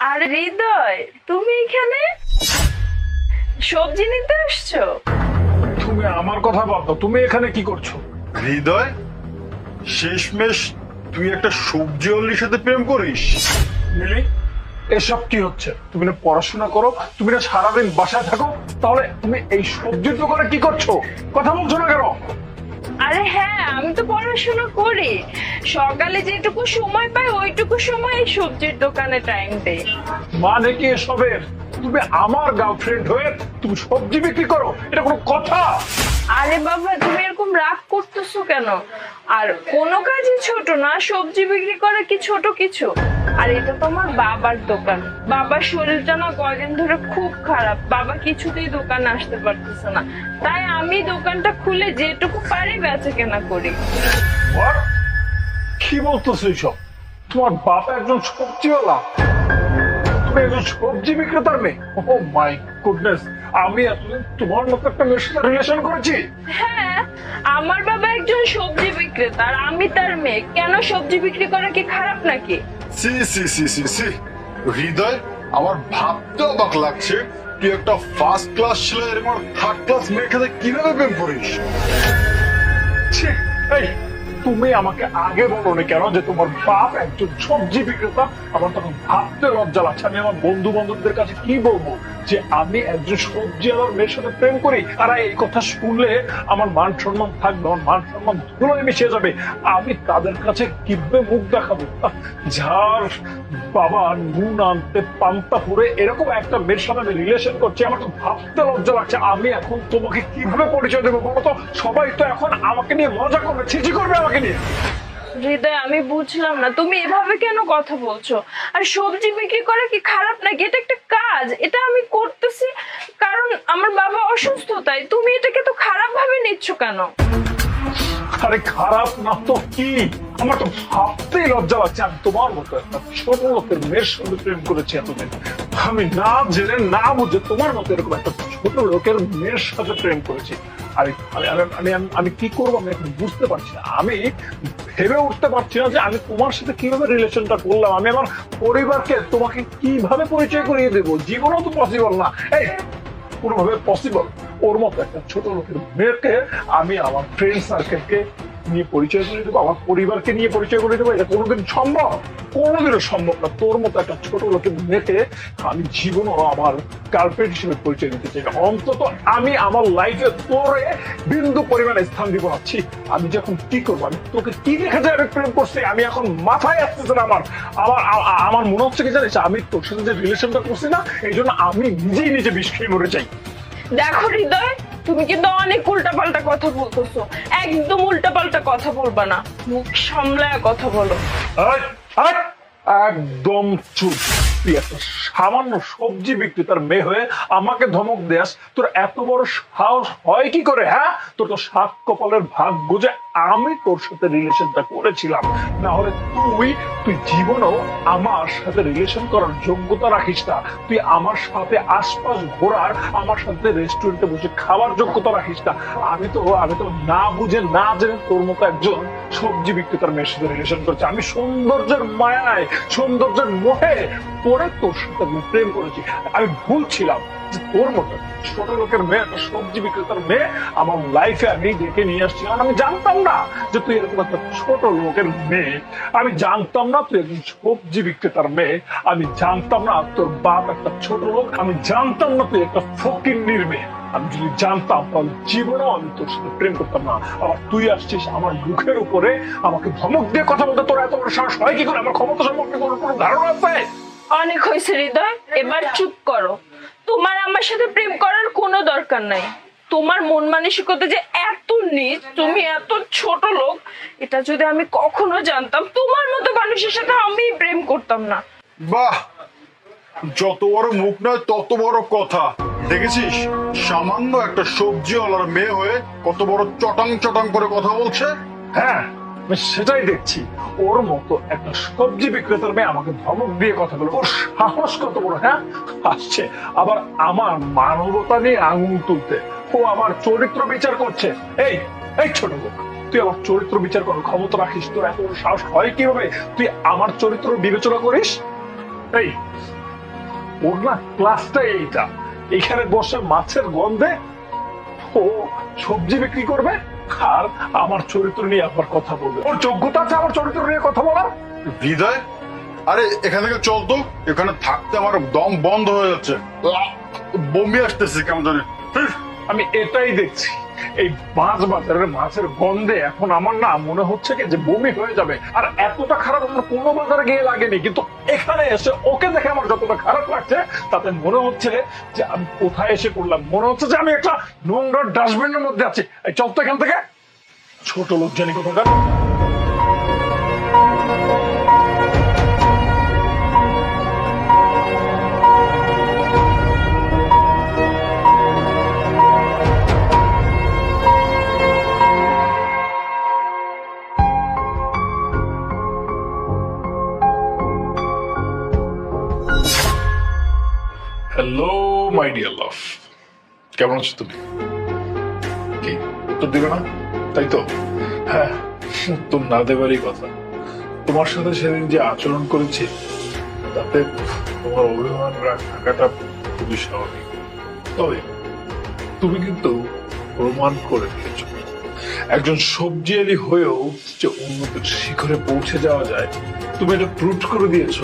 আর হৃদয় তুমি এখানে? সবজি নিতে আসছো? তুমি আমার কথা ভাবো তুমি এখানে কি করছ? হৃদয় শেষমেশ তুই একটা সবজি অল্লির সাথে প্রেম করিস। মিলি এসব কি হচ্ছে? তুমি না পড়াশোনা করো তুমি না সারাদিন বাসায় থাকো তাহলে তুমি এই সবজির দোকানে কি করছ? কথা বলছো না কেন? আরে হ্যাঁ আমি তো পড়াশোনা করি। সকালে যেটুকু সময় পাই ওইটুকু সময় এই সবজির দোকানে টাইম দেই। মানে কি এসবের? তুমি আমার গার্লফ্রেন্ড হয়ে তুমি সবজি বিক্রি করো? এটা কোনো কথা? আরে বাবা তুমি এরকম রাগ করতেছো কেন? আর কোনো কাজই ছোট না সবজি বিক্রি করা কি ছোট কিছু? আর এটা তো আমার বাবার দোকান। বাবার শরীরটা না কয়দিন ধরে খুব খারাপ। বাবা কিছুতেই দোকানে আসতে পারতেছে না। তাই আমি দোকানটা খুলে যেটুকু পারি বেচা কেনা করি কি বলতেছো এইসব? তোমার বাপ একজন সবজিওয়ালা। তুমি একজন সবজি বিক্রেতার মেয়ে। ও মাই গুডনেস আমি এতদিন তোমার মতো একটা মেয়ের সাথে রিলেশন করেছি। হ্যাঁ আমার বাবা একজন সবজি বিক্রেতা আর আমি তার মেয়ে। কেন সবজি বিক্রি করা কি খারাপ নাকি? সি সি সি সি সি। হৃদয় আমার ভাবতে অবাক লাগছে। তুই একটা ফার্স্ট ক্লাস ছেলে, এরকম থার্ড ক্লাস কীভাবে প্রেম করিস? তুমি আমাকে আগে বলো না কেন যে তোমার বাপ একজন সবজি বিক্রেতা? আমার তখন ভাবতে লজ্জা লাগছে। আমি আমার বন্ধু বান্ধবদের কাছে কি বলব? যে আমি একজন সবজি আমার মেয়ের সাথে প্রেম করি, তারা এই কথা শুনলে আমার মান সম্মান থাকবে, আমার মান সম্মান ধুলোয় মিশে যাবে। আমি তাদের কাছে কীভাবে মুখ দেখাবো? যার বাবা নুন আনতে পান্তা পুরে এরকম একটা মেয়ের সাথে আমি রিলেশন করছি, আমার তো ভাবতে লজ্জা লাগছে। আমি এখন তোমাকে কীভাবে পরিচয় দেবো বলো তো? সবাই তো এখন আমাকে নিয়ে মজা করবে, ছিচি করবে আমাকে নিয়ে। হৃদয়, আমি বুঝলাম না। তুমি এভাবে কেন কথা বলছো? আর সবজি বিক্রি করা কি খারাপ নাকি? এটা একটা কাজ। এটা আমি করতেছি কারণ আমার বাবা অসুস্থ, তাই তুমি এটাকে তো খারাপ ভাবে নিচ্ছ কেন? আরে খারাপ না তো কি? আমার তো ভাবতেই লজ্জা লাগছে। আমি তোমার মতো একটা ছোট লোকের মেয়ের সঙ্গে প্রেম করেছি এতদিন। আমি না জেনে, না বুঝে তোমার মতো এরকম একটা ছোট লোকের মেয়ের সাথে প্রেম করেছি। আরে আরে, আমি- আমি কি করব আমি এখন বুঝতে পারছি না। আমি ভেবে উঠতে পারছি না যে আমি তোমার সাথে কীভাবে রিলেশনটা করলাম। আমি আমার পরিবারকে তোমাকে কীভাবে পরিচয় করিয়ে দেবো? জীবনও তো পসিবল না। এই, কোনোভাবে পসিবল ওর মতো একটা ছোট লোকের মেয়েকে আমি আমার ফ্রেন্ড সার্কেলকে নিয়ে পরিচয় করে দেবো, আমার পরিবারকে নিয়ে পরিচয় করে দেবো, এটা কোনোদিন সম্ভব, কোনোদিনও সম্ভব না। তোর মতো একটা ছোট লোকের মেয়েকে আমি জীবনও আমার গার্লফ্রেন্ড হিসেবে পরিচয় দিতে চাই। অন্তত আমি আমার লাইফে তোরে বিন্দু পরিমাণে স্থান দিব পাচ্ছি আমি যখন কি করব? আমি তোকে কি দেখে যায় আমি প্রেম করছি? আমি এখন মাথায় আসতেছে না আমার। আমার আমার মনে হচ্ছে কি জানিস? আমি তোর সাথে যে রিলেশনটা করছি না, এই জন্য আমি নিজেই নিজে বিষ খেয়ে মরে যাই। দেখো হৃদয় তুমি কিন্তু অনেক উল্টাপাল্টা কথা বলতেছো। একদম উল্টাপাল্টা কথা বলবা না। মুখ সামলায় কথা বলো। একদম চুপ। তুই একটা সামান্য সবজি বিক্রেতার মেয়ে হয়ে আমাকে ধমক দেয়াস তোর এত বড় সাহস হয় কি করে হ্যাঁ? তোর তো সাত কপালের ভাগ্য যে আমি তোর সাথে রিলেশনটা করেছিলাম। না হলে তুই তুই জীবনেও আমার সাথে রিলেশন করার যোগ্যতা রাখিস না। তুই আমার সাথে আশপাশ ঘোরার, আমার সাথে রেস্টুরেন্টে বসে খাওয়ার যোগ্যতা রাখিস না। আমি তো আমি তো না বুঝে, না জেনে তোর মতো একজন সবজি বিক্রেতার মেয়ের সাথে রিলেশন করছি। আমি সৌন্দর্যের মায়ায়, সৌন্দর্যের মোহে তোর সাথে আমি প্রেম করেছি। আমি ভুলছিলাম যে তোর মতো ছোট লোকের মেয়ে, একটা সবজি বিক্রেতার মেয়ে আমার লাইফে আমি নিয়ে আসছি কারণ আমি জানতাম না যে তুই এরকম একটা ছোট লোকের মেয়ে। আমি জানতাম না তুই একজন সবজি বিক্রেতার মেয়ে। আমি জানতাম না তোর বাপ একটা ছোট লোক। আমি জানতাম না তুই একটা ফকির মেয়ে। আমি যদি জানতাম, তাহলে জীবনেও আমি তোর সাথে প্রেম করতাম না। আবার তুই আসছিস আমার মুখের উপরে, আমাকে ধমক দিয়ে কথা বলতে। তোর এত বড় সাহস হয় কি করে? আমার ক্ষমতা সম্পর্কে কোনো কোনো ধারণা আছে? অনেক হয়েছে হৃদয় এবার চুপ করো। তোমার আমার সাথে প্রেম করার কোনো দরকার নাই। তোমার মন মানসিকতা যে এত নিচ তুমি এত ছোট লোক এটা যদি আমি কখনো জানতাম তোমার মতো মানুষের সাথে আমি প্রেম করতাম না। বাহ! যত বড় মুখ নয় তত বড় কথা। দেখেছিস? সামান্য একটা সবজিওয়ালার মেয়ে হয়ে কত বড় চটাং চটাং করে কথা বলছে? হ্যাঁ সেটাই দেখছি। ওর মতো একটা সবজি বিক্রেতার মেয়ে আমাকে ধমক দিয়ে কথা বলে। ওর সাহস কত বড় হ্যাঁ? আসছে। আবার আমার মানবতা নিয়ে আঙুল তুলতে। ও আমার চরিত্র বিচার করছে। এই এই ছোট লোক, তুই আমার চরিত্র বিচার করার ক্ষমতা রাখিস, তোর এত সাহস হয় কীভাবে? তুই আমার চরিত্র বিবেচনা করিস? এই, ওর না ক্লাসটাই এইটা। এখানে বসে মাছের গন্ধে ও সবজি বিক্রি করবে? আর আমার চরিত্র নিয়ে একবার কথা বলবে। ওর যোগ্যতা আছে আমার চরিত্র নিয়ে কথা বলার? হৃদয়? আরে, এখান থেকে চল তো। এখানে থাকতে আমার দম বন্ধ হয়ে যাচ্ছে। বমি আসতেছে, কেমন জানি। আমি এটাই দেখছি। এই মাছ বাজারের মাছের গন্ধে এখন আমার না মনে হচ্ছে কি যে বমি হয়ে যাবে। আর এতটা খারাপ আমার কোনো বাজারে গিয়ে লাগেনি, কিন্তু এখানে এসে ওকে দেখে আমার যতটা খারাপ লাগছে, তাতে মনে হচ্ছে যে আমি কোথায় এসে পড়লাম। মনে হচ্ছে যে আমি একটা নোংরা ডাস্টবিনের মধ্যে আছি। এই চল তো এখান থেকে। ছোট লোক জানি কোথাকার। কেমন আছো তুমি? কি, উত্তর দিবে না? তাই তো? হ্যাঁ উত্তর না দেবারই কথা। তোমার সাথে সেদিন যে আচরণ করেছি, তাতে তোমার অভিমান রাগ থাকাটা খুবই স্বাভাবিক। তবে তুমি কিন্তু প্রমাণ করে দিয়েছ একজন সবজি আলি হয়েও যে উন্নতির শিখরে পৌঁছে যাওয়া যায়, তুমি এটা প্রুভ করে দিয়েছ।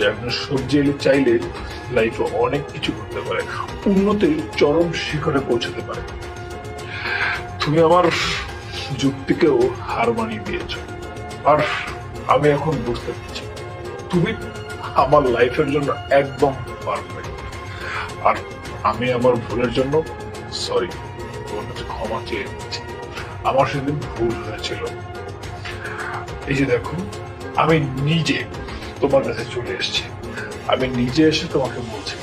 যে আলি চাইলে লাইফে অনেক কিছু করতে পারে উন্নতির চরম শিখরে পৌঁছাতে পারে। তুমি আমার যুক্তিকেও হার মানিয়ে দিয়েছ। আর আমি এখন বুঝতে পারছি, তুমি আমার লাইফের জন্য একদম পারফেক্ট আর আমি আমার ভুলের জন্য সরি তোমার ক্ষমা চেয়ে নিচ্ছি। আমার সেদিন ভুল হয়েছিল। এই যে দেখো, আমি নিজে তোমার কাছে চলে এসেছি। আমি নিজে এসে তোমাকে বলছি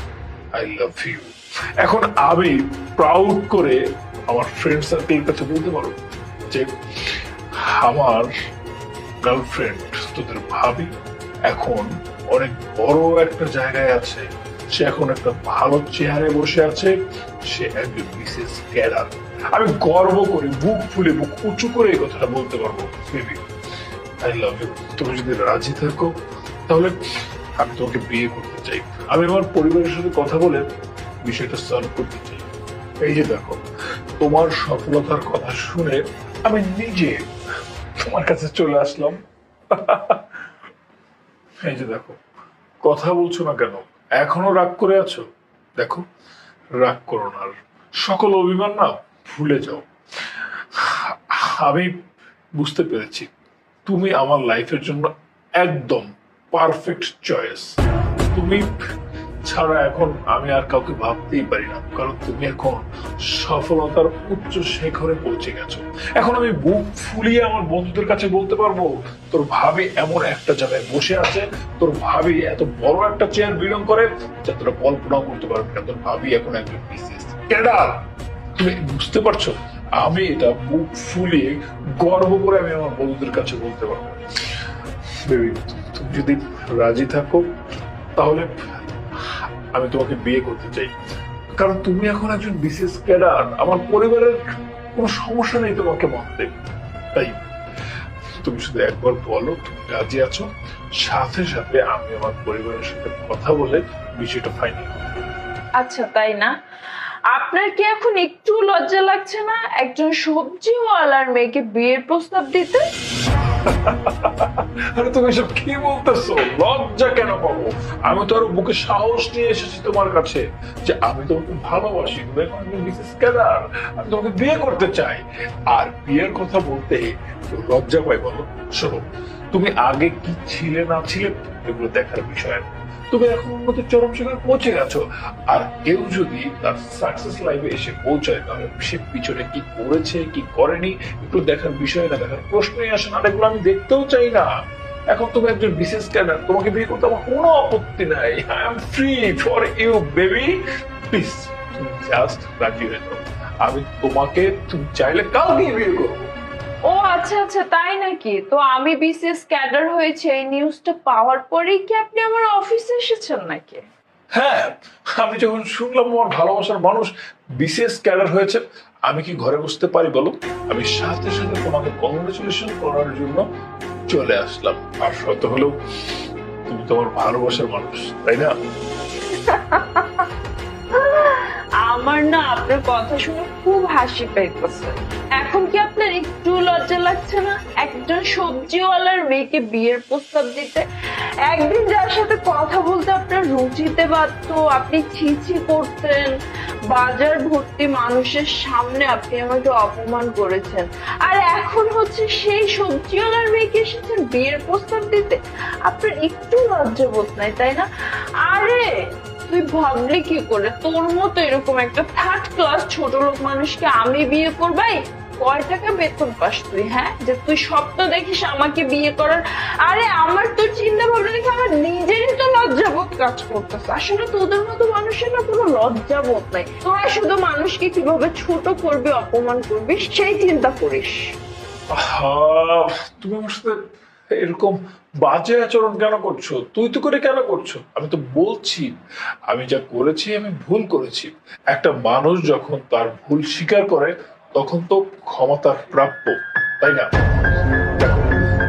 আই লাভ ইউ এখন আমি প্রাউড করে আমার ফ্রেন্ড সার্কেলের কাছে বলতে পারো যে, আমার গার্লফ্রেন্ড তোদের ভাবি এখন অনেক বড় একটা জায়গায় আছে। সে এখন একটা ভালো চেয়ারে বসে আছে। সে একজন বিশেষ ক্যাডার আমি গর্ব করে বুক ফুলে বুক উঁচু করে এই কথাটা বলতে পারব বেবি আই লাভ ইউ তুমি যদি রাজি থাকো তাহলে আমি তোমাকে বিয়ে করতে চাই। আমি আমার পরিবারের সাথে কথা বলে বিষয়টা সলভ করতে চাই। এই যে দেখো, তোমার সফলতার কথা শুনে আমি নিজে তোমার কাছে চলে আসলাম। এই যে দেখো, কথা বলছো না কেন? এখনও রাগ করে আছো? দেখো, রাগ করো না সকল অভিমান না ভুলে যাও। আমি বুঝতে পেরেছি, তুমি আমার লাইফের জন্য একদম পারফেক্ট চয়েস তুমি ছাড়া এখন আমি আর কাউকে ভাবতেই পারি না, কারণ তুমি এখন সফলতার উচ্চ শিখরে পৌঁছে গেছো। এখন আমি বুক ফুলিয়ে আমার বন্ধুদের কাছে বলতে পারব, তোর ভাবি এমন একটা জায়গায় বসে আছে, তোর ভাবি এত বড় একটা চেয়ার বিলং করে, যা তোরা কল্পনাও করতে পারবি না, তোর ভাবি এখন একজন বিশেষ ক্যাডার তুমি বুঝতে পারছ? আমি এটা বুক ফুলিয়ে গর্ব করে আমি আমার বন্ধুদের কাছে বলতে পারব। বেবি যদি রাজি থাকো, তাহলে আমি তোমাকে বিয়ে করতে চাই। কারণ তুমি এখন একজন বিশেষ ক্যাডার, আমার পরিবারের কোনো সমস্যা নেই তোমাকে মানতে তাই তুমি শুধু একবার বলো, তুমি রাজি আছো? সাথে সাথে আমি আমার পরিবারের সাথে কথা বলে বিষয়টা ফাইনাল আচ্ছা তাই না? আপনার কি এখন একটু লজ্জা লাগছে না? একজন সবজিওয়ালার মেয়েকে বিয়ের প্রস্তাব দিতে? আরে তুমি সব কি বলতেছো? লজ্জা কেন পাবো? আমি তো আরও বুকে সাহস নিয়ে এসেছি তোমার কাছে যে আমি তোমাকে ভালোবাসি, তুমি একজন বিশেষ আমি তোমাকে বিয়ে করতে চাই। আর বিয়ের কথা বলতে লজ্জা পাই, বলো? শোনো, তুমি আগে কি ছিলে না ছিলে এগুলো দেখার বিষয়। না তুমি এখন উন্নত চরম শিখরে পৌঁছে গেছো। আর কেউ যদি তার সাকসেস লাইফে এসে পৌঁছায়, তাহলে সে পিছনে কি করেছে, কি করেনি, একটু দেখার বিষয় না, দেখার প্রশ্নই আসে না, এগুলো আমি দেখতেও চাই না। এখন তুমি একজন বিশেষ ক্যাডার তোমাকে বিয়ে করতে আমার কোনো আপত্তি নাই। I am free for you baby please just রাজি হয়ে যাও। আমি তোমাকে, তুমি চাইলে কালকে বিয়ে করব। আচ্ছা আচ্ছা তাই নাকি? তো আমি বিসিএস ক্যাডার হয়েছে, এই নিউজটা পাওয়ার পরেই কি আপনি আমার অফিসে এসেছেন নাকি? হ্যাঁ আমি যখন শুনলাম আমার ভালোবাসার মানুষ বিশেষ ক্যাডার হয়েছে, আমি কি ঘরে বসতে পারি বলো আমি সাথে সাথে তোমাকে কংগ্রেচুলেশন করার জন্য চলে আসলাম। আর শত হলেও তুমি তোমার ভালোবাসার মানুষ, তাই না? আমার না আপনার কথা শুনে খুব হাসি পাইতেছে। এখন কি আপনার একটু লজ্জা লাগছে না? একজন সবজিওয়ালার মেয়েকে বিয়ের প্রস্তাব দিতে। একদিন যার সাথে কথা বলতে আপনার রুচিতে বাধ্য, আপনি ছিছি করতেন। বাজার ভর্তি মানুষের সামনে আপনি আমাকে অপমান করেছেন। আর এখন হচ্ছে সেই সবজিওয়ালার মেয়েকে এসেছেন বিয়ের প্রস্তাব দিতে। আপনার একটু লজ্জা বোধ নাই, তাই না? আরে! তুই ভাবলি কি করে? তোর মতো এরকম একটা থার্ড ক্লাস ছোট লোক মানুষকে আমি বিয়ে করবাই? বেতন পাস তুই হ্যাঁ? যে তুই স্বপ্ন দেখিস আমাকে বিয়ে করার। আরে আমার তো চিন্তা ভাবনা আমার নিজেরই তো লজ্জাবোধ কাজ করতেছে। আসলে তোদের মতো মানুষের না কোনো লজ্জাবোধ নাই। তোরা শুধু মানুষকে কীভাবে ছোট করবি, অপমান করবি, সেই চিন্তা করিস। তুমি আমার সাথে এরকম বাজে আচরণ কেন করছ? তুই তো করে কেন করছ? আমি তো বলছি, আমি যা করেছি আমি ভুল করেছি। একটা মানুষ যখন তার ভুল স্বীকার করে, তখন তো ক্ষমা তার প্রাপ্য, তাই না?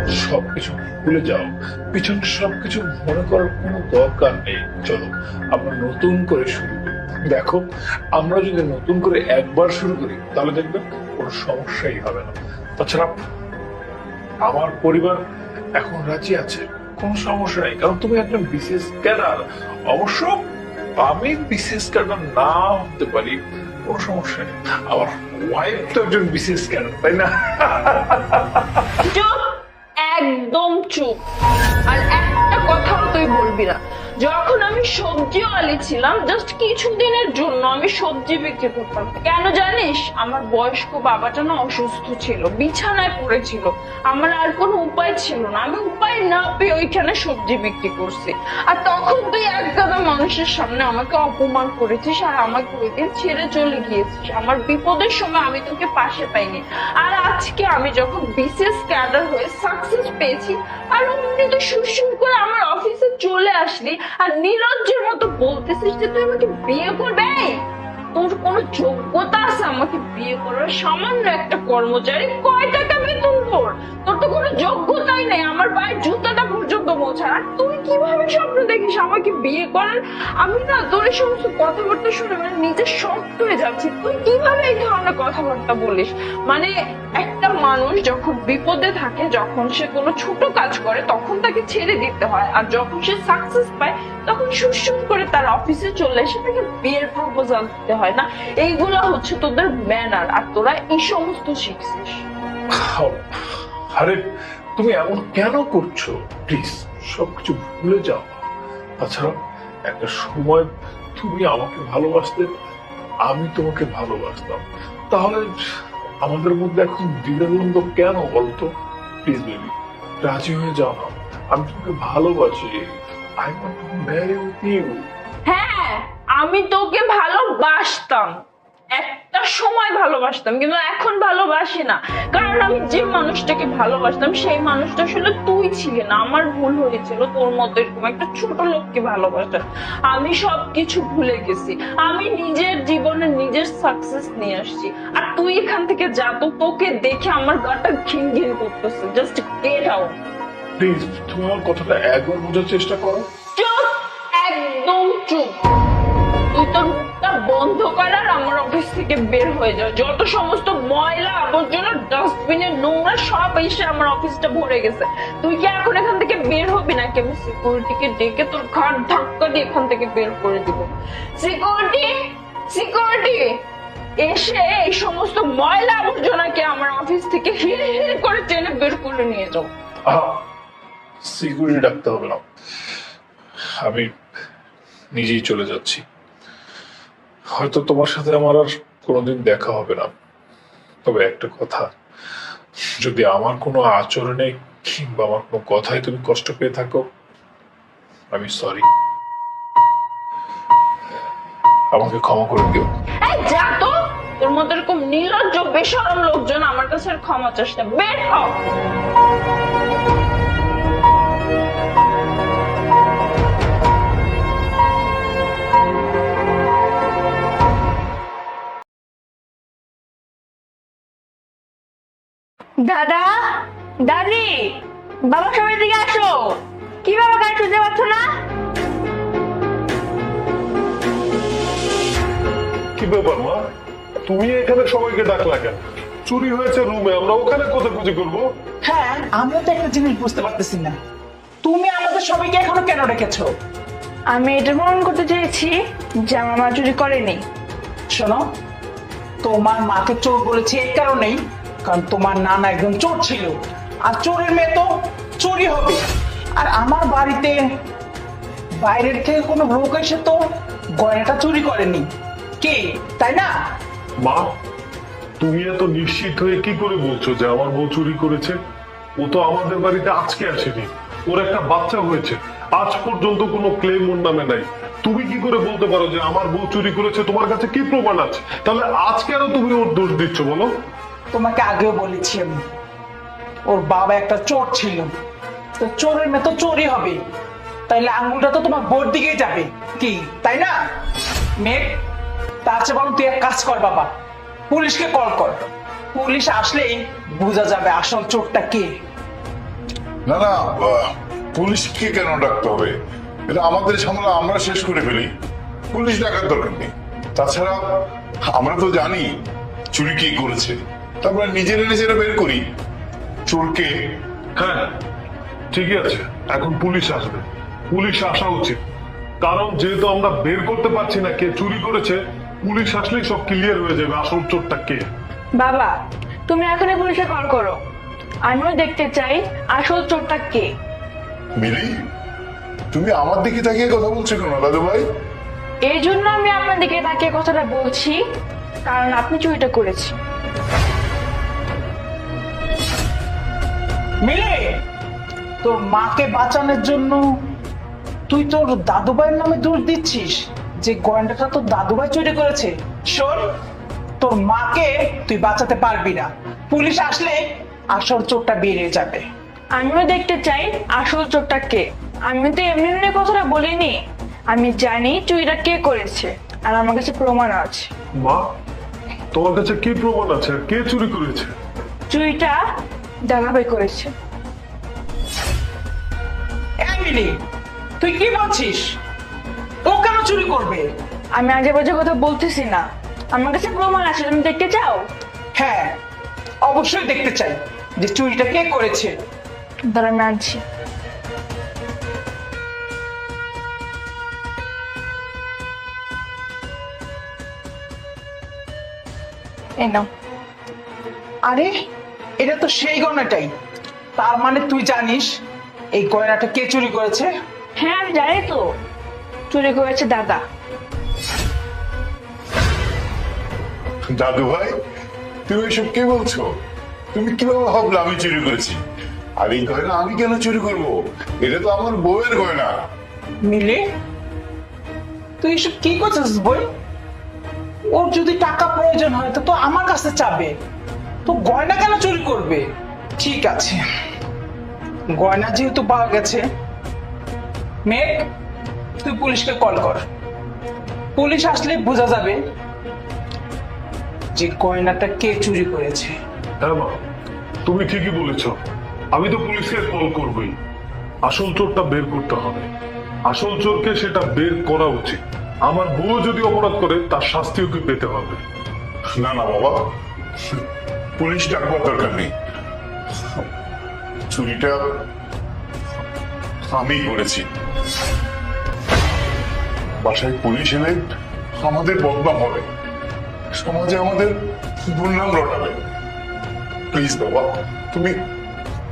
সবকিছু ভুলে যাও। পিছনে সবকিছু মনে করার কোনো দরকার নেই। চলো, আমরা নতুন করে শুরু করি। দেখো, আমরা যদি নতুন করে একবার শুরু করি, তাহলে দেখবেন কোনো সমস্যাই হবে না। তাছাড়া, আমার পরিবার এখন রাজি আছে? কোনো সমস্যা নেই, কারণ তুমি একজন বিশেষ ক্যাডার। অবশ্য আমি বিশেষ ক্যাডার না হতে পারি, কোনো সমস্যা নেই। আমার ওয়াইফ তো একজন বিশেষ ক্যাডার, তাই না? একদম চুপ। আর একটা কথাও তুই বলবি না। যখন আমি সবজি ওয়ালি ছিলাম জাস্ট কিছুদিনের জন্য আমি সবজি বিক্রি করতাম। কেন জানিস? আমার বয়স্ক বাবাটা না অসুস্থ ছিল, বিছানায় পড়েছিল। আমার আর কোনো উপায় ছিল না। আমি উপায় না পেয়ে ওইখানে সবজি বিক্রি করছি। আর তখন তুই এক গাদা মানুষের সামনে আমাকে অপমান করেছিস আর আমাকে ওই দিন ছেড়ে চলে গিয়েছিস। আমার বিপদের সময় আমি তোকে পাশে পাইনি। আর আজকে আমি যখন বিশেষ ক্যাডার হয়ে সাকসেস পেয়েছি, আর অমনি তুই সুরসুর করে আমার অফিসে চলে আসলি আর নিরজ্জের মতো বলতেছিস যে তুই আমাকে বিয়ে করবে? তোর কোনো যোগ্যতা আছে? আমাকে বিয়ে করার সামান্য একটা কর্মচারী কয় টাকা বেতন তোর? তোর তো কোনো যোগ্যতাই নেই। আমার পায়ে জুতাটা পর্যন্ত মোছার আর তুই কীভাবে স্বপ্ন দেখিস? আমাকে বিয়ে করার আমি না তোর এই সমস্ত কথাবার্তা শুনে মানে নিজে শক্ত হয়ে যাচ্ছি। তুই কীভাবে এই ধরনের কথাবার্তা বলিস? মানে একটা মানুষ যখন বিপদে থাকে, যখন সে কোনো ছোট কাজ করে, তখন তাকে ছেড়ে দিতে হয়। আর যখন সে সাকসেস পায়, তখন সুরসুর করে তার অফিসে চলে এসে তাকে বিয়ের প্রপোজাল দিতে হয় না? এইগুলো হচ্ছে তোদের ম্যানার আর তোরা এই সমস্ত শিখছিস। আরে, তুমি এমন কেন করছ? প্লিজ সবকিছু ভুলে যাও। তাছাড়া একটা সময় তুমি আমাকে ভালোবাসতে, আমি তোমাকে ভালোবাসতাম। তাহলে আমাদের মধ্যে এখন দ্বিধাদ্বন্দ্ব কেন বলতো? প্লিজ বেবি রাজি হয়ে যাও না। আমি তোমাকে ভালোবাসি। I want to marry with you হ্যাঁ আমি তোকে ভালোবাসতাম। একটা সময় ভালোবাসতাম কিন্তু এখন ভালোবাসি না। কারণ আমি যে মানুষটাকে ভালোবাসতাম সেই মানুষটা আসলে তুই ছিলি না আমার ভুল হয়েছিল তোর মতো এরকম একটা ছোট লোককে ভালোবাসা আমি সব কিছু ভুলে গেছি আমি নিজের জীবনে নিজের সাকসেস নিয়ে আসছি। আর তুই এখান থেকে যা তো তোকে দেখে আমার গাটা ঘিন ঘিন করতেছে জাস্ট গেট আউট প্লিজ তুমি আমার কথাটা একবার বোঝার চেষ্টা করো। চুপ একদম চুপ। তুই তোর বন্ধ কর আর আমার অফিস থেকে বের হয়ে যাও যত সমস্ত ময়লা আবর্জনা ডাস্টবিনে নোংরা সব এসে আমার অফিসটা ভরে গেছে। তুই কি এখন এখান থেকে বের হবি নাকি? আমি সিকিউরিটিকে ডেকে তোর ঘাট ধাক্কা দিয়ে এখান থেকে বের করে দিব। সিকিউরিটি সিকিউরিটি এসে এই সমস্ত ময়লা আবর্জনাকে আমার অফিস থেকে হিল হিল করে টেনে বের করে নিয়ে যাও। সিকিউরিটি ডাকতে হবে না। আমি নিজেই চলে যাচ্ছি। হয়তো তোমার সাথে আমার আর কোনোদিন দেখা হবে না। তবে একটা কথা, যদি আমার কোনো আচরণে কিংবা আমার কোনো কথায় তুমি কষ্ট পেয়ে থাকো, আমি সরি আমাকে ক্ষমা করে দিও। যা তোর মতো এরকম নির্লজ্জ, বেসরম লোকজন আমার কাছে ক্ষমা চাস না। বের হ! দাদা? দাদি বাবা সবাই দিকে আসো। কি বাবা গান শুনতে পাচ্ছ না? কি ব্যাপার মা? তুমি এখানে সবাইকে ডাকলা কেন? চুরি হয়েছে রুমে আমরা ওখানে খোঁজাখুঁজি করব? হ্যাঁ আমিও তো একটা জিনিস বুঝতে পারতেছি না। তুমি আমাদের সবাইকে এখনও কেন রেখেছো আমি এটা প্রমাণ করতে চেয়েছি যে আমার মা চুরি করেনি। শোনো তোমার মাকে চোর বলেছে এর কারণেই কারণ তোমার নানা একজন চোর ছিল। আর চোরের মেয়ে তো চুরি হবে। আর আমার বাড়িতে বাইরের থেকে কোনো লোক এসে তো গয়নাটা চুরি করেনি। কে? তাই না? মা, তুমি এত নিশ্চিত হয়ে কি করে বলছো যে আমার বউ চুরি করেছে? ও তো আমাদের বাড়িতে আজকে আসেনি। ওর একটা বাচ্চা হয়েছে। আজ পর্যন্ত কোনো ক্লেম ওর নামে নাই। তুমি কি করে বলতে পারো যে আমার বউ চুরি করেছে? তোমার কাছে কি প্রমাণ আছে? তাহলে আজকে আরও তুমি ওর দোষ দিচ্ছ, বলো। তোমাকে আগেও বলেছি আমি, ওর বাবা একটা চোর ছিল। তো চোরের মেয়ে তো চোরই হবে। তাইলে আঙুলটা তো তোমার বোর দিকেই যাবে। কি, তাই না? মেঘ তার চেয়ে বরং তুই এক কাজ কর বাবা, পুলিশকে কল কর। পুলিশ আসলেই বোঝা যাবে আসল চোরটা কে। না না পুলিশকে কেন ডাকতে হবে? এটা আমাদের ঝামেলা, আমরা শেষ করে ফেলি। পুলিশ ডাকার দরকার নেই। তাছাড়া আমরা তো জানি চুরি কে করেছে। তারপরে নিজেরা নিজেরা বের করি। চোরকে। হ্যাঁ ঠিকই আছে। এখন পুলিশ আসবে। পুলিশ আসা উচিত। কারণ যেহেতু আমরা বের করতে পারছি না কে চুরি করেছে পুলিশ আসলেই সব ক্লিয়ার হয়ে যাবে আসল চোরটা কে। বাবা তুমি এখনই পুলিশে কল করো। আমিও দেখতে চাই আসল চোরটা কে। মিলি তুমি আমার দিকে তাকিয়ে কথা বলছো কেন দাদু ভাই? এই জন্য আমি আপনার দিকে তাকিয়ে কথাটা বলছি কারণ আপনি চুরিটা করেছি মিলে তোর মাকে বাঁচানোর জন্য তুই তোর দাদুভাইয়ের নামে দোষ দিচ্ছিস। যে গয়নাটা তোর দাদুভাই চুরি করেছে। শোন তোর মাকে তুই বাঁচাতে পারবি না। পুলিশ আসলে আসল চোরটা বেরিয়ে যাবে। আমিও দেখতে চাই আসল চোরটা কে। আমি তো এমনি এমনি কথাটা বলিনি। আমি জানি চুরিটা কে করেছে আর আমার কাছে প্রমাণ আছে। মা তোমার কাছে কি প্রমাণ আছে? কে চুরি করেছে? চুরিটা দাদাভাই করেছে। তুই কি বলছিস? ও কেন চুরি করবে? আমি আজে বাজে কথা বলতেছি না। আমার কাছে প্রমাণ আছে তুমি দেখতে চাও? হ্যাঁ অবশ্যই দেখতে চাই। যে চুরিটা কে করেছে? দাঁড়া আমি আনছি। এই নাও। আরে এটা তো সেই গয়নাটাই। তার মানে তুই জানিস এই গয়নাটা কে চুরি করেছে? হ্যাঁ আমি জানি তো। চুরি করেছে দাদা। দাদু ভাই তুমি এসব কে বলছো? তুমি কীভাবে ভাবলে আমি চুরি করেছি? আর এই গয়না আমি কেন চুরি করব? এটা তো আমার বউয়ের গয়না। মিলে তুই এসব কি করছিস বই? ওর যদি টাকা প্রয়োজন হয় তো তো আমার কাছে চাবে। তো গয়না কেন চুরি করবে? ঠিক আছে। গয়না যেহেতু পাওয়া গেছে, মেঘ, তুই পুলিশকে কল কর। পুলিশ আসলে বোঝা যাবে যে গয়নাটা কে চুরি করেছে। হ্যাঁ তুমি ঠিকই বলেছ। আমি তো পুলিশকে কল করবই। আসল চোরটা বের করতে হবে। আসল চোরকে সেটা বের করা উচিত। আমার বউ যদি অপরাধ করে, তার শাস্তিও কি পেতে হবে? না না বাবা। পুলিশ ডাকবার দরকার নেই। চুরিটা আমি করেছি। বাসায় পুলিশ এলে আমাদের বদনাম হবে। সমাজে আমাদের দুর্নাম রটাবে। প্লিজ বাবা, তুমি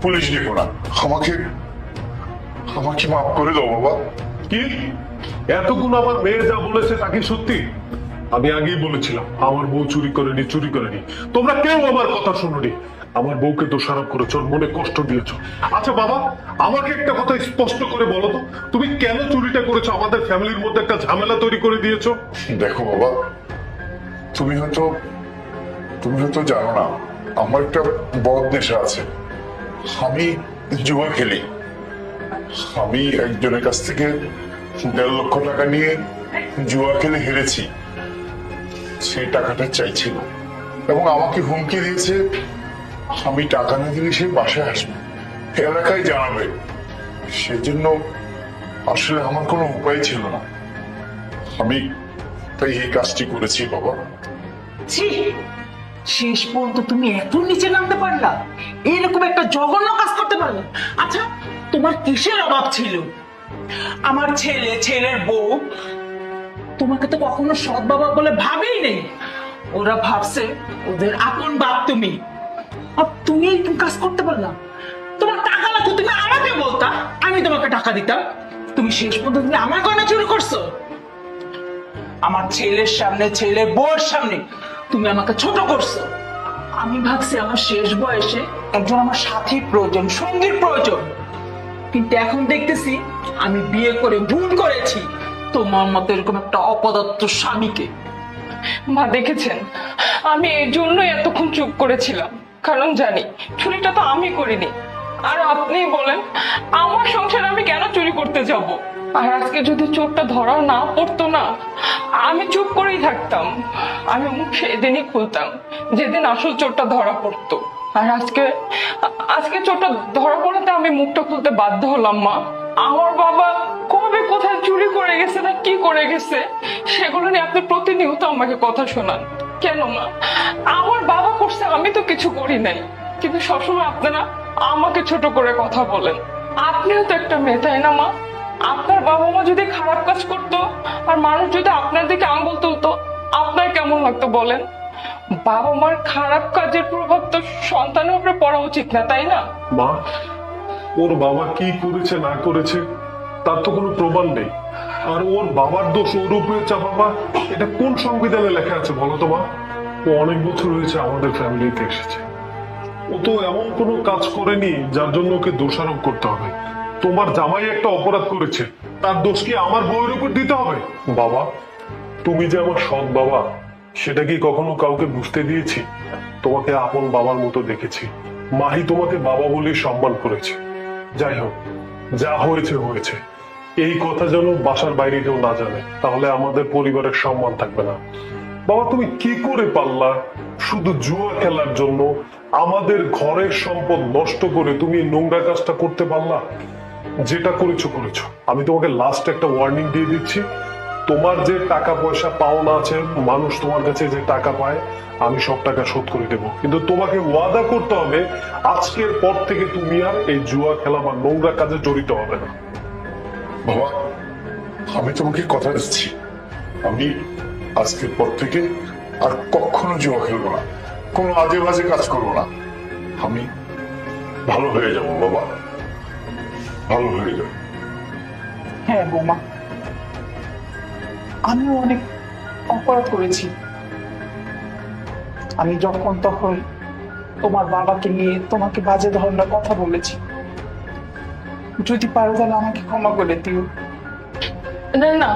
পুলিশ ডেকো না। আমাকে আমাকে মাফ করে দাও বাবা। কি? এতক্ষণ আমার মেয়ে যা বলেছে তা কি সত্যি? আমি আগেই বলেছিলাম, আমার বউ চুরি করেনি চুরি করেনি। তোমরা কেউ আমার কথা শুনোনি। আমার বউকে দোষারোপ করেছ, মনে কষ্ট দিয়েছ। আচ্ছা বাবা, আমাকে একটা কথা স্পষ্ট করে বলো তো, তুমি কেন চুরিটা করেছ? আমাদের ফ্যামিলির মধ্যে একটা ঝামেলা তৈরি করে দিয়েছ। দেখো বাবা, তুমি হয়তো তুমি হয়তো জানো না, আমার একটা বদ নেশা আছে। আমি জুয়া খেলি। আমি একজনের কাছ থেকে দেড় লক্ষ টাকা নিয়ে জুয়া খেলে হেরেছি। সেই টাকাটা চাইছিল। এবং আমাকে হুমকি দিয়েছে, আমি টাকা না দিলে সে বাসায় আসবে। এলাকায় জানাবে। সেজন্য আসলে আমার কোনো উপায় ছিল না। আমি তাই এই কাজটি করেছি, বাবা। শেষ পর্যন্ত তুমি এত নিচে নামতে পারলা এরকম একটা জঘন্য কাজ করতে পারলে আচ্ছা তোমার কিসের অভাব ছিল? আমার ছেলে, ছেলের বউ তোমাকে তো কখনো সৎ বাবা বলে ভাবেই নেই। ওরা ভাবছে ওদের আপন বাপ তুমি। আর তুমি এরকম কাজ করতে পারলা তোমার টাকা লাগতো তুমি আমাকে বলতা, আমি তোমাকে টাকা দিতাম। তুমি শেষ পর্যন্ত আমার গয়না চুরি করছ। আমার ছেলের সামনে, ছেলে বউয়ের সামনে তুমি আমাকে ছোট করছ। আমি ভাবছি আমার শেষ বয়সে একজন আমার সাথী প্রয়োজন, সঙ্গীর প্রয়োজন। কিন্তু এখন দেখতেছি আমি বিয়ে করে ভুল করেছি। তোমার মতো এরকম একটা অপদার্থ স্বামীকে। মা, দেখেছেন? আমি এই জন্যই এতক্ষণ চুপ করেছিলাম। কারণ জানি, চুরিটা তো আমি করিনি। আর আপনি বলেন, আমার সংসার আমি কেন চুরি করতে যাব? আর আজকে যদি চোরটা ধরা না পড়তো না, আমি চুপ করেই থাকতাম। আমি মুখ সেদিনই খুলতাম, যেদিন আসল চোরটা ধরা পড়তো। আর আজকে আজকে চোরটা ধরা পড়াতে আমি মুখটা খুলতে বাধ্য হলাম, মা। আমার বাবা কবে কোথায় চুরি করে গেছে না কি করে গেছে, সেগুলো নিয়ে আপনি প্রতিনিয়ত আমাকে কথা শোনান। কেন, মা? আমার বাবা করছে, আমি তো কিছু করি নাই। কিন্তু সবসময় আপনারা আমাকে ছোট করে কথা বলেন। আপনিও তো একটা মেয়ে, তাই না, মা? আপনার বাবা মা যদি খারাপ কাজ করতো, আর মানুষ যদি আপনার দিকে আঙ্গুল তুলতো, আপনার কেমন লাগতো বলেন? বাবা মার খারাপ কাজের প্রভাব তো সন্তানের উপরে পড়া উচিত না, তাই না? মা, ওর বাবা কি করেছে, না করেছে, তার তো কোনো প্রমাণ নেই। আর ওর বাবার দোষ ওর উপরে চাপাবা এটা কোন সংবিধানে লেখা আছে বলো তো, মা? ও অনেক বছর হয়েছে আমাদের ফ্যামিলিতে এসেছে। ও তো এমন কোনো কাজ করেনি যার জন্য ওকে দোষারোপ করতে হবে। তোমার জামাই একটা অপরাধ করেছে, তার দোষ কি আমার বউয়ের উপর দিতে হবে? বাবা, তুমি যে আমার সৎ বাবা সেটা কি কখনো কাউকে বুঝতে দিয়েছি? তোমাকে আপন বাবার মতো দেখেছি। মাহি তোমাকে বাবা বলে সম্মান করেছে। যাই হোক, যা হয়েছে হয়েছে। এই কথা যেন বাসার বাইরে কেউ না জানে, তাহলে আমাদের পরিবারের সম্মান থাকবে না। বাবা, তুমি কি করে পারলা? শুধু জুয়া খেলার জন্য আমাদের ঘরের সম্পদ নষ্ট করে তুমি নোংরা কাজটা করতে পারলা? যেটা করেছ করেছ। আমি তোমাকে লাস্ট একটা ওয়ার্নিং দিয়ে দিচ্ছি। তোমার যে টাকা পয়সা পাওনা আছে, মানুষ তোমার কাছে যে টাকা পায়, আমি সব টাকা শোধ করে দেবো। কিন্তু তোমাকে ওয়াদা করতে হবে, আজকের পর থেকে তুমি আর এই জুয়া খেলা বা নোংরা কাজে জড়িত হবে না। বাবা, আমি তোমাকে কথা দিচ্ছি। আমি আজকের পর থেকে আর কখনো জুয়া খেলব না। কোনো আজে বাজে কাজ করব না। আমি ভালো হয়ে যাব, বাবা। ভালো হয়ে যাব। হ্যাঁ বৌমা। আমিও অনেক অপরাধ করেছি। আমি যখন তখন তোমার বাবাকে নিয়ে তোমাকে বাজে ধরনের কথা বলেছি। যদি পারো তাহলে আমাকে ক্ষমা করে দিও। না না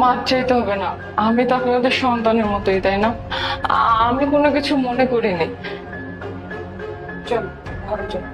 মাপ চাইতে হবে না। আমি তো আপনাদের সন্তানের মতোই তাই না? আমি কোনো কিছু মনে করিনি। চল ঘরে চল।